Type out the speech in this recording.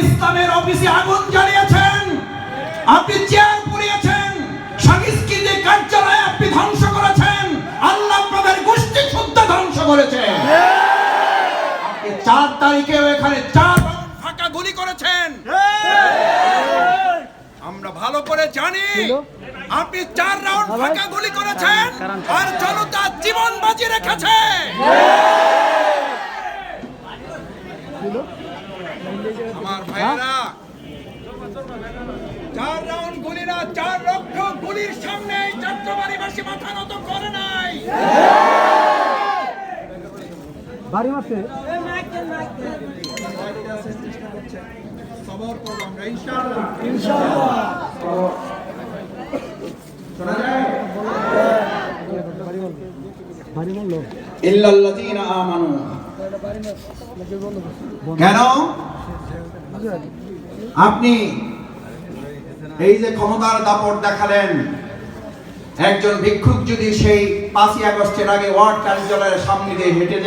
ইসলামের অফিসে আগুন জ্বালিয়েছেন, আপনি চেয়ার পুড়িয়েছেন সাংস্কৃতিক কার্যালয় আপনি ধ্বংস করেছেন, আল্লাহ আপনাদের গোষ্ঠী শুদ্ধ ধ্বংস করেছেন আপনি চার তারিখেও এখানে চার ফাঁকা গুলি করেছেন। আমরা ভালো করে জানি, আপনি চার রাউন্ড ফাঁকা গুলি করেছেন, আর জনতা জীবন বাজি রেখেছে। আমার ভাইয়েরা চার রাউন্ড গুলি না চার লক্ষ গুলির সামনে এই যাত্রাবাড়িবাসী মাথা নত করে নাই। বাড়ি মারছে? সবর করব আমরা ইনশাআল্লাহ। শোনা যায় বাড়ি মারলো। ইল্লাল্লাযীনা আমানু। কেন? আপনি এই যে ক্ষমতার দাপট দেখালেন, একজন ভিক্ষুক যদি সেই পাঁচই আগস্টের আগে ওয়ার্ড কার্যালয়ের সামনে দিয়ে হেঁটে